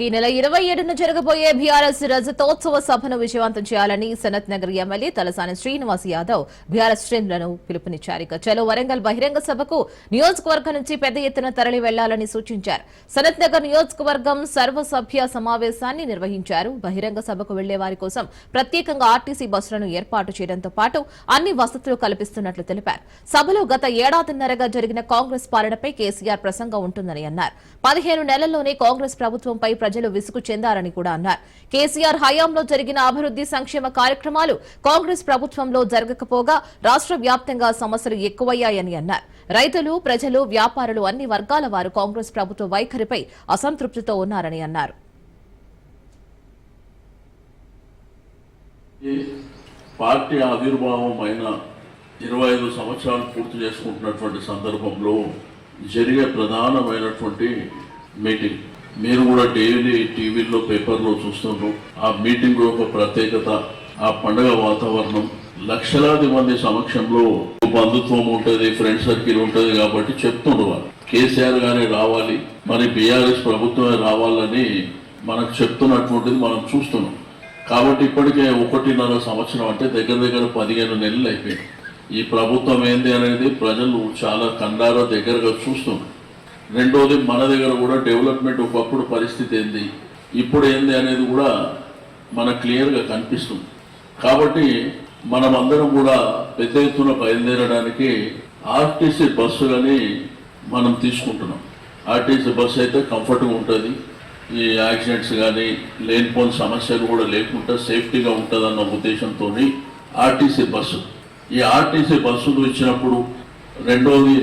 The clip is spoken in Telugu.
ఈ నెల ఇరవై ఏడున జరగబోయే బీఆర్ఎస్ రజతోత్సవ సభను విజయవంతం చేయాలని సనత్ నగర్ ఎమ్మెల్యే తలసాని శ్రీనివాస్ యాదవ్ బీఆర్ఎస్ శ్రేణులను పిలుపునిచ్చారు. ఇక చలో వరంగల్ బహిరంగ సభకు నియోజకవర్గం నుంచి పెద్ద ఎత్తున తరలి వెళ్ళాలని సూచించారు. సనత్ నగర్ నియోజకవర్గం సర్వసభ్య సమావేశాన్ని నిర్వహించారు. బహిరంగ సభకు వెళ్ళే వారి కోసం ప్రత్యేకంగా ఆర్టీసీ బస్సులను ఏర్పాటు చేయడంతో పాటు అన్ని వసతులు కల్పిస్తున్నట్లు తెలిపారు. సభలో గత ఏడాదిన్నరగా జరిగిన కాంగ్రెస్ పాలనపై కేసీఆర్ ప్రసంగం ఉంటుందని అన్నారు. పదిహేను నెలల్లోనే కాంగ్రెస్ ప్రభుత్వంపై ప్రజలు విసుగు చెందారని కూడా అన్నారు. కేసీఆర్ హయాంలో జరిగిన అభివృద్ధి సంక్షేమ కార్యక్రమాలు కాంగ్రెస్ ప్రభుత్వంలో జరగకపోగా రాష్ట్ర వ్యాప్తంగా సమస్యలు ఎక్కువయ్యాయని అన్నారు. రైతులు ప్రజలు వ్యాపారులు అన్ని వర్గాల వారు కాంగ్రెస్ ప్రభుత్వ వైఖరిపై అసంతృప్తితో ఉన్నారని అన్నారు. పార్టీ ఆవిర్భావం అయిన ఇరవై ఐదు సంవత్సరాలు పూర్తి చేసుకుంటున్నటువంటి సందర్భంలో జరిగే ప్రధానమైనటువంటి మీటింగ్. మీరు కూడా డైలీ టీవీలో పేపర్లో చూస్తున్నారు ఆ మీటింగ్ ఒక ప్రత్యేకత ఆ పండగ వాతావరణం లక్షలాది మంది సమక్షంలో బంధుత్వం ఉంటుంది ఫ్రెండ్ సర్కిల్ ఉంటుంది కాబట్టి చెప్తుండ్రు వాళ్ళు. కేసీఆర్ గానే రావాలి మరి బీఆర్ఎస్ ప్రభుత్వమే రావాలని మనకు చెప్తున్నటువంటిది మనం చూస్తున్నాం. కాబట్టి ఇప్పటికే ఒకటిన్నర సంవత్సరం అంటే దగ్గర దగ్గర పదిహేను నెలలు అయిపోయింది. ఈ ప్రభుత్వం ఏంది అనేది ప్రజలు చాలా కండారా దగ్గరగా చూస్తున్నారు. రెండోది మన దగ్గర కూడా డెవలప్మెంట్ ఒకప్పుడు పరిస్థితి ఏంది? ఇప్పుడు ఏంది అనేది కూడా మనకు క్లియర్గా కనిపిస్తుంది. కాబట్టి మనం అందరం కూడా పెద్ద ఎత్తున బయలుదేరడానికి ఆర్టీసీ బస్సులని మనం తీసుకుంటున్నాం. ఆర్టీసీ బస్సు అయితే కంఫర్ట్గా ఉంటుంది. ఈ యాక్సిడెంట్స్ కానీ లేనిపోని సమస్యలు కూడా లేకుండా సేఫ్టీగా ఉంటుందన్న ఉద్దేశంతో ఆర్టీసీ బస్సు. ఈ ఆర్టీసీ బస్సులు ఇచ్చినప్పుడు రెండోది